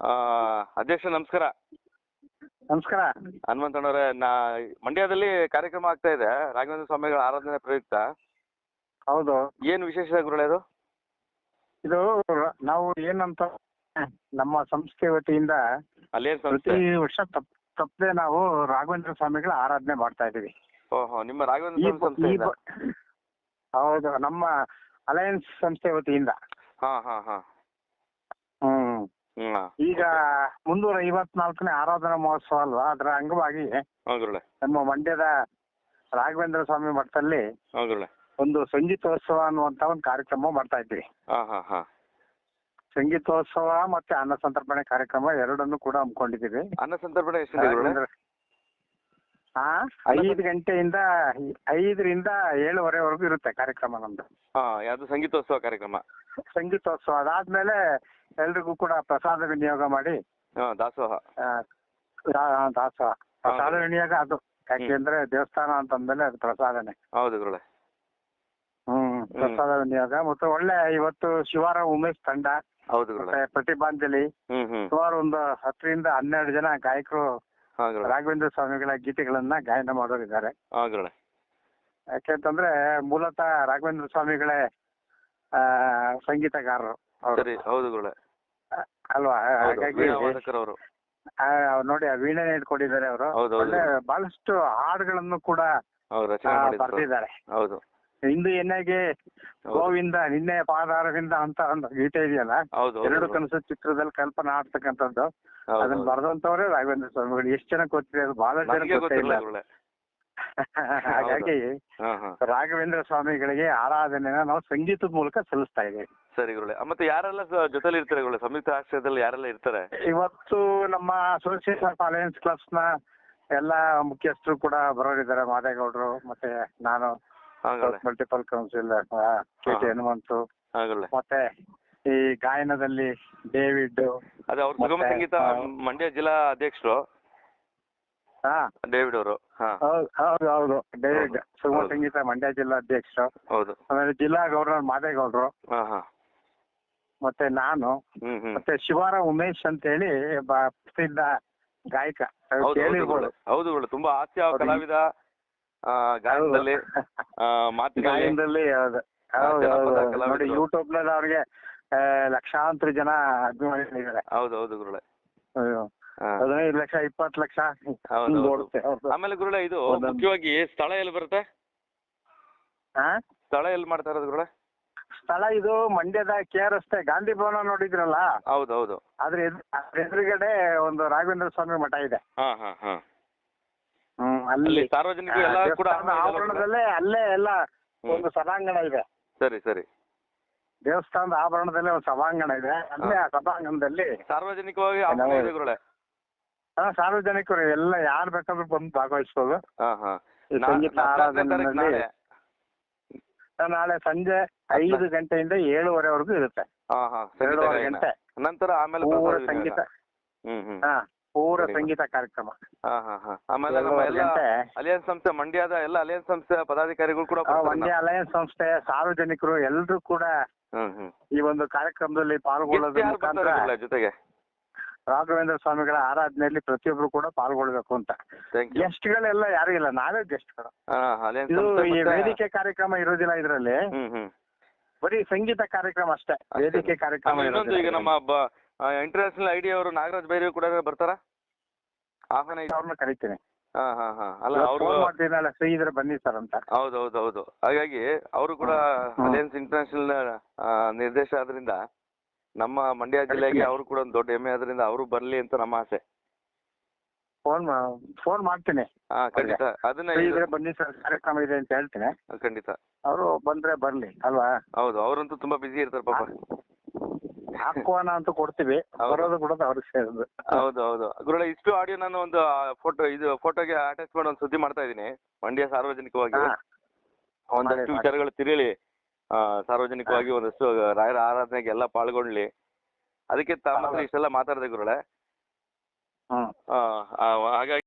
ಆ, ಅಧ್ಯಕ್ಷ ನಮಸ್ಕಾರ. ನಮಸ್ಕಾರ. ಹನುಮಂತಣ್ಣವ್ರೆ ನಾ ಮಂಡ್ಯದಲ್ಲಿ ಕಾರ್ಯಕ್ರಮ ಆಗ್ತಾ ಇದೆ ರಾಘವೇಂದ್ರ ಸ್ವಾಮಿಗಳ ಆರಾಧನೆ ಪ್ರಯುಕ್ತ. ಹೌದು. ಏನ್ ವಿಶೇಷ ಗುರುಳೆ ಅದು ಇದು ನಾವು ಏನಂತ ನಮ್ಮ ಸಂಸ್ಥೆ ವತಿಯಿಂದ ಅಲ್ಲೇನು ಪ್ರತಿ ಸಂಸ್ಥೆ ವರ್ಷ ತಪ್ ತಪ್ಪದೆ ನಾವು ರಾಘವೇಂದ್ರ ಸ್ವಾಮಿಗಳ ಆರಾಧನೆ ಮಾಡ್ತಾ ಇದೀವಿ ಓಹೋ ನಿಮ್ಮ ರಾಘವೇಂದ್ರ ಈ ಸ್ವಾಮಿ ಬ- ಸಂಸ್ಥೆ ಈ ಇದೆ? ಬ- ಹೌದು ನಮ್ಮ ಅಲಯನ್ಸ್ ಸಂಸ್ಥೆ ವತಿಯಿಂದ. ಹಾ ಹಾ ಹಾ. ಹ್ಮ್ ಈಗ ಮುನ್ನೂರ ಐವತ್ನಾಲ್ಕನೇ ಆರಾಧನಾ ಮಹೋತ್ಸವ ಅಲ್ವಾ? ಅದರ ಅಂಗವಾಗಿ ನಮ್ಮ ಮಂಡ್ಯದ ರಾಘವೇಂದ್ರ ಸ್ವಾಮಿ ಮಠದಲ್ಲಿ ಒಂದು ಸಂಗೀತೋತ್ಸವ ಅನ್ನುವಂತ ಒಂದು ಕಾರ್ಯಕ್ರಮ ಮಾಡ್ತಾ ಇದ್ವಿ. ಹಾ ಹಾ ಹಾ. ಸಂಗೀತೋತ್ಸವ ಮತ್ತೆ ಅನ್ನ ಸಂತರ್ಪಣೆ ಕಾರ್ಯಕ್ರಮ ಎರಡನ್ನು ಕೂಡ ಹಮ್ಮಿಕೊಂಡಿದ್ದೀವಿ. ಅನ್ನ ಸಂತರ್ಪಣೆ ರಾಘವೇಂದ್ರ ಹಾ? ಐದು ಗಂಟೆಯಿಂದ ಐದರಿಂದ ಏಳುವರೆವರೆಗೂ ಇರುತ್ತೆ ಕಾರ್ಯಕ್ರಮ ನಮ್ದು. ಹಾ ಯಾವುದು ಸಂಗೀತೋತ್ಸವ ಕಾರ್ಯಕ್ರಮ? ಸಂಗೀತೋತ್ಸವ ಅದಾದ್ಮೇಲೆ ಎಲ್ರಿಗೂ ಕೂಡ ಪ್ರಸಾದ ವಿನಿಯೋಗ ಮಾಡಿ. ಹಾ ದಾಸೋಹ. ಆ, ರಾ- ದಾಸೋಹ. ಪ್ರಸಾದ ವಿನಿಯೋಗ ಅದು. ಯಾಕೆಂದ್ರೆ ದೇವಸ್ಥಾನ ಅಂತಂದ್ಮೇಲೆ ಅದು ಪ್ರಸಾದನೆ. ಹೌದು ಗುರುಳೆ ಹ್ಮ್ ಪ್ರಸಾದ ವಿನಿಯೋಗ ಮತ್ತೆ ಒಳ್ಳೆ ಇವತ್ತು ಶಿವಾರ ಉಮೇಶ್ ತಂಡ ಹೌದು ಗುರುಳೆ ಮತ್ತೆ ಪ್ರತಿಭಾಂಜಲಿ ಹ್ಮ್ ಹ್ಮ್. ಸುಮಾರು ಒಂದು ಹತ್ತರಿಂದ ಹನ್ನೆರಡು ಜನ ಗಾಯಕರು ಹಾ ರಾಘವೇಂದ್ರ ಸ್ವಾಮಿಗಳ ಗೀತೆಗಳನ್ನ ಗಾಯನ ಮಾಡೋರಿದ್ದಾರೆ. ಹಾ ಯಾಕೆಂತಂದ್ರೆ ಮೂಲತಃ ರಾಘವೇಂದ್ರ ಸ್ವಾಮಿಗಳೇ ಆ ಸಂಗೀತಗಾರರು ಅವ್ರು. ಸರಿ ಹೌದು ಅಲ್ವಾ? ಹೌದು ಹಾಗಾಗಿ ವೀಣಾ ವಾದಕರವರು ಆ, ಅವ್ರು ನೋಡಿ ಆ ವೀಣೆ ಇಟ್ಕೊಂಡಿದ್ದಾರೆ ಅವರು. ಹೌದು, ಹೌದು. ಒಳ್ಳೆ ಬಹಳಷ್ಟು ಹಾಡುಗಳನ್ನು ಕೂಡ ಬರ್ತಿದ್ದಾರೆ ಆ, ರಚನೆ ಮಾಡಿದ್ರು. ಬರ್ದಿದ್ದಾರೆ. ಹೌದು. ಇಂದು ಹೌದು. ಗೋವಿಂದ ನಿನ್ನೆ ಪಾದಾರವಿಂದ ಅಂತ ಒಂದು ಗೀತೆ ಇದೆಯಲ್ಲ? ಹೌದು ಎರಡು. ಕನಸು ಚಿತ್ರದಲ್ಲಿ ಕಲ್ಪನಾ ಆಡ್ತಕ್ಕಂಥದ್ದು ಅದನ್ನ ಬರೆದಂತವರೇ ರಾಘವೇಂದ್ರ ಸ್ವಾಮಿಗಳು. ಎಷ್ಟು ಜನ ಗೊತ್ತಿದೆ ಅದು? ಬಹಳ ಜನ ಗೊತ್ತಿಲ್ಲ ಹಾಗಾಗಿ ರಾಘವೇಂದ್ರ ಸ್ವಾಮಿಗಳಿಗೆ ಆರಾಧನೆನ ನಾವು ಸಂಗೀತದ ಮೂಲಕ ಸಲ್ಲಿಸ್ತಾ ಇದ್ದೀವಿ. ಸರಿ ಗುರುಳೆ ಮತ್ತೆ ಯಾರೆಲ್ಲ ಜೊತೆಲಿ ಇರ್ತಾರೆ ಗುರುಳೆ ಸಂಯುಕ್ತ ಆಶ್ರಯದಲ್ಲಿ ಯಾರೆಲ್ಲ ಇರ್ತಾರೆ? ಇವತ್ತು ನಮ್ಮ ಅಸೋಸಿಯೇಷನ್ ಆಫ್ ಅಲಯನ್ಸ್ ಕ್ಲಬ್ಸ್ನ ಎಲ್ಲ ಮುಖ್ಯಸ್ಥರು ಕೂಡ ಬರೋರಿದ್ದಾರೆ. ಮಾದೇಗೌಡರು ಮತ್ತೆ ನಾನು multiple council K T. Hanumanthu ಮತ್ತೆ ಈ ಗಾಯನದಲ್ಲಿ ಡೇವಿಡ್ ಅದೇ ಅವ್ರು ಸುಗಮ ಸಂಗೀತ ಮಂಡ್ಯ ಜಿಲ್ಲಾ ಅಧ್ಯಕ್ಷರು. ಹಾ. ಡೇವಿಡ್ ಅವರು. ಹೌದು ಹೌದು ಡೇವಿಡ್ ಸುಗಮ ಸಂಗೀತ ಮಂಡ್ಯ ಜಿಲ್ಲಾ ಅಧ್ಯಕ್ಷರು. ಹೌದು. ಆಮೇಲೆ ಜಿಲ್ಲಾ ಗೌರ್ನರ್ ಮಾದೇಗೌಡರು. ಹಾ ಹಾ. ಮತ್ತೆ ನಾನು. ಮತ್ತೆ ಶಿವಾರ ಉಮೇಶ್ ಅಂತ ಹೇಳಿ ಪ್ರಸಿದ್ಧ ಗಾಯಕ. ಹೌದು ತುಂಬಾ ಹಾಸ್ಯ. ಕಲಾವಿದ ಗಾಯನದಲ್ಲಿ ಮಾತಿನಲ್ಲಿ ಗಾಯನದಲ್ಲಿ ಹೌದು ಆ, ಹೌದು ಜನಪದ ಹೌದು ಕಲಾವಿದರು. ನೋಡಿ ಯೂಟ್ಯೂಬ್ನಲ್ಲಿ ಅವ್ರಿಗೆ ಆ, ಲಕ್ಷಾಂತರ ಜನ ಅಭಿಮಾನಿಗಳಿದ್ದಾರೆ ಹೌದು ಹೌದು ಗುರುಳೆ ಅಯ್ಯೋ. ಹಾ. ಹದಿನೈದು ಲಕ್ಷ ಇಪ್ಪತ್ತು ಲಕ್ಷ ಹೌದು, ಹೌದು. ಓಡುತ್ತೆ ಅವ್ರ್ದು. ಆಮೇಲೆ ಗುರುಳೆ ಇದು ಒಂದೊಂದು- ಮುಖ್ಯವಾಗಿ ಸ್ಥಳ ಎಲ್ಲಿ ಬರುತ್ತೆ ಹಾ? ಸ್ಥಳ ಎಲ್ಲಿ ಮಾಡ್ತಾ ಇರೋದು ಗುರುಳೆ ಸ್ಥಳ ಇದು ಮಂಡ್ಯದ ಕೆ ಆರ್ ರಸ್ತೆ ಗಾಂಧಿ ಭವನ ನೋಡಿದ್ರಲ್ಲ ಹೌದು ಹೌದು ಅದ್ರ ಎದ್- ಅದ್ರ ಎದುರುಗಡೆ ಒಂದು ರಾಘವೇಂದ್ರ ಸ್ವಾಮಿ ಮಠ ಇದೆ ಹಾ ಹಾ ಹಾ ಅಲ್ಲಿ ಸಾರ್ವಜನಿಕ ಸಾರ್ವಜನಿಕರು ಎಲ್ಲ ಕೂಡ ಆವರಣದಲ್ಲೇ ಅಲ್ಲೇ ಎಲ್ಲ ಒಂದು ಸಭಾಂಗಣ ಇದೆ. ಸರಿ ಸರಿ. ದೇವಸ್ಥಾನದ ಆವರಣದಲ್ಲೇ ಒಂದು ಸಭಾಂಗಣ ಇದೆ. ಅಲ್ಲೇ ಆ ಸಭಾಂಗಣದಲ್ಲಿ ಸಾರ್ವಜನಿಕವಾಗಿ ಇದೆ ಆ, ಸಾರ್ವಜನಿಕರು ಎಲ್ಲ ಯಾರು ಬೇಕಾದ್ರೂ ಬಂದು ಭಾಗವಹಿಸ್ಬೋದು. ಹಾ ಹಾ. ಈ ನಾ- ಸಂಗೀತ ಹದಿನಾಲ್ಕನೇ ತಾರೀಕು ಆರಾಧನೆಯಲ್ಲಿ ನಾಳೆ. ನಾಳೆ ಸಂಜೆ ಐದು ಗಂಟೆಯಿಂದ ಏಳುವರೆವರೆಗೂ ಇರುತ್ತೆ. ಹಾ ಹಾ. ಸಂಗೀತ ಎರಡೂವರೆ ಗಾಯನ. ಗಂಟೆ. ನಂತರ ಆಮೇಲೆ ಪೂರ ಪ್ರಸಾದ ವಿನಿಯೋಗ. ಸಂಗೀತ. ಹ್ಮ್ ಹ್ಮ್. ಹಾ. ಪೂರ ಸಂಗೀತ ಕಾರ್ಯಕ್ರಮ. ಹಾ ಹಾ ಹಾ. ಆಮೇಲೆ ನಮ್ಮ ಎಲ್ಲ ಅಲಿಯನ್ಸ್ ಸಂಸ್ಥೆ ಮಂಡ್ಯದ ಎಲ್ಲ ಅಲಯನ್ಸ್ ಸಂಸ್ಥೆ ಪದಾಧಿಕಾರಿಗಳು ಕೂಡ ಆ, ಬರ್ತಾರೆ ಮಂಡ್ಯ ಅಲಯನ್ಸ್ ಸಂಸ್ಥೆ ಸಾರ್ವಜನಿಕರು ಎಲ್ಲರೂ ಕೂಡ ಹ್ಮ್ ಹ್ಮ್. ಈ ಒಂದು ಕಾರ್ಯಕ್ರಮದಲ್ಲಿ ಪಾಲ್ಗೊಳ್ಳೋದು ಪಾಲ್ಗೊಳ್ಳೋದ್ರ ಯಾರು ಬರ್ತಾರೆ ಮುಖಾಂತರ ಜೊತೆಗೆ? ರಾಘವೇಂದ್ರ ಸ್ವಾಮಿಗಳ ಆರಾಧನೆಯಲ್ಲಿ ಪ್ರತಿಯೊಬ್ರು ಕೂಡ ಪಾಲ್ಗೊಳ್ಬೇಕು ಅಂತ. ಥ್ಯಾಂಕ್ ಯು ಗೆಸ್ಟ್ಗಳೆಲ್ಲ ಯಾರು ಇಲ್ಲ ನಾವೇ ಗೆಸ್ಟ್ಗಳು ಹಾ ಅಲಿಯನ್ಸ್ ಇದು ಸಂಸ್ಥೆ ಈ ಮತ್ತೆ- ವೇದಿಕೆ ಕಾರ್ಯಕ್ರಮ ಇರೋದಿಲ್ಲ ಇದರಲ್ಲಿ. ಹ್ಮ್ ಹ್ಮ್. ಬರೀ ಸಂಗೀತ ಕಾರ್ಯಕ್ರಮ ಅಷ್ಟೇ. ವೇದಿಕೆ ಕಾರ್ಯಕ್ರಮ ಆಮೇಲೆ ಇನ್ನೊಂದು ಈಗ ನಮ್ಮ ಇಂಟರ್ನ್ಯಾಷನಲ್ ಐಡಿ ಅವರು ನಾಗರಾಜ್ ಬೈರಿ ಕೂಡ ಬರ್ತಾರ? ಆಹ್ವಾನ ಇದೆ ಅವ್ರನ್ನ ಕರಿತೀನಿ. ಹಾ ಹಾ ಹಾ. ಅಲ್ಲ ಅವರು ಫೋನ್ ಮಾಡ್ತೀನಲ್ಲ ಫ್ರೀ ಇದ್ರೆ ಬನ್ನಿ ಸರ್ ಅಂತ. ಹೌದು ಹೌದು ಹೌದು ಹಾಗಾಗಿ ಅವರು ಕೂಡ. ಅಲಿಯನ್ಸ್ ಇಂಟರ್ನ್ಯಾಷನಲ್ ನಿರ್ದೇಶ ಆದ್ರಿಂದ ನಮ್ಮ ಮಂಡ್ಯ ಜಿಲ್ಲೆಗೆ ಅವರು ಕೂಡ ಒಂದು ದೊಡ್ಡ ಹೆಮ್ಮೆ ಆದ್ರಿಂದ ಅವರು ಬರ್ಲಿ ಅಂತ ನಮ್ಮ ಆಸೆ. ಫೋನ್ ಫೋನ್ ಮಾಡ್ತೀನಿ. ಹಾ ಖಂಡಿತ. ಅದನ್ನ ಫ್ರೀ ಇದ್ರೆ ಬನ್ನಿ ಸರ್ ಕಾರ್ಯಕ್ರಮ ಇದೆ ಅಂತ ಹೇಳ್ತೀನಿ. ಖಂಡಿತ. ಅವರು ಬಂದ್ರೆ ಬರ್ಲಿ ಅಲ್ವಾ? ಹೌದು ಅವರಂತೂ ತುಂಬಾ ಬಿಸಿ ಇರ್ತಾರೆ ಪಾಪ. ಆಹ್ವಾನ ಅಂತ ಕೊಡ್ತೀವಿ. ಬರೋದು ಬಿಡೋದು ಅವ್ರಿಗೆ ಸೇರಿದ್ದು ಹೌದು ಹೌದು. ಗುರುಳೆ ಇಷ್ಟು ಆಡಿಯೋ ನಾನು ಒಂದು ಫೋಟೋ ಇದು ಫೋಟೋಗೆ ಅಟ್ಯಾಚ್ ಮಾಡಿ ಒಂದು ಸುದ್ದಿ ಮಾಡ್ತಾ ಇದ್ದೀನಿ. ಮಂಡ್ಯ ಸಾರ್ವಜನಿಕವಾಗಿ. ಒಂದಷ್ಟು. ವಿಚಾರಗಳು ಆ, ಸಾರ್ವಜನಿಕವಾಗಿ ಒಂದಷ್ಟು ರಾಯರ ಆರಾಧನೆಗೆ ಎಲ್ಲ ಪಾಲ್ಗೊಳ್ಳಿ ಅದಕ್ಕೆ ತಮ್ಮ. ಇಷ್ಟೆಲ್ಲ ಮಾತಾಡಿದೆ ಗುರುಳೆ ಹಾಗಾಗಿ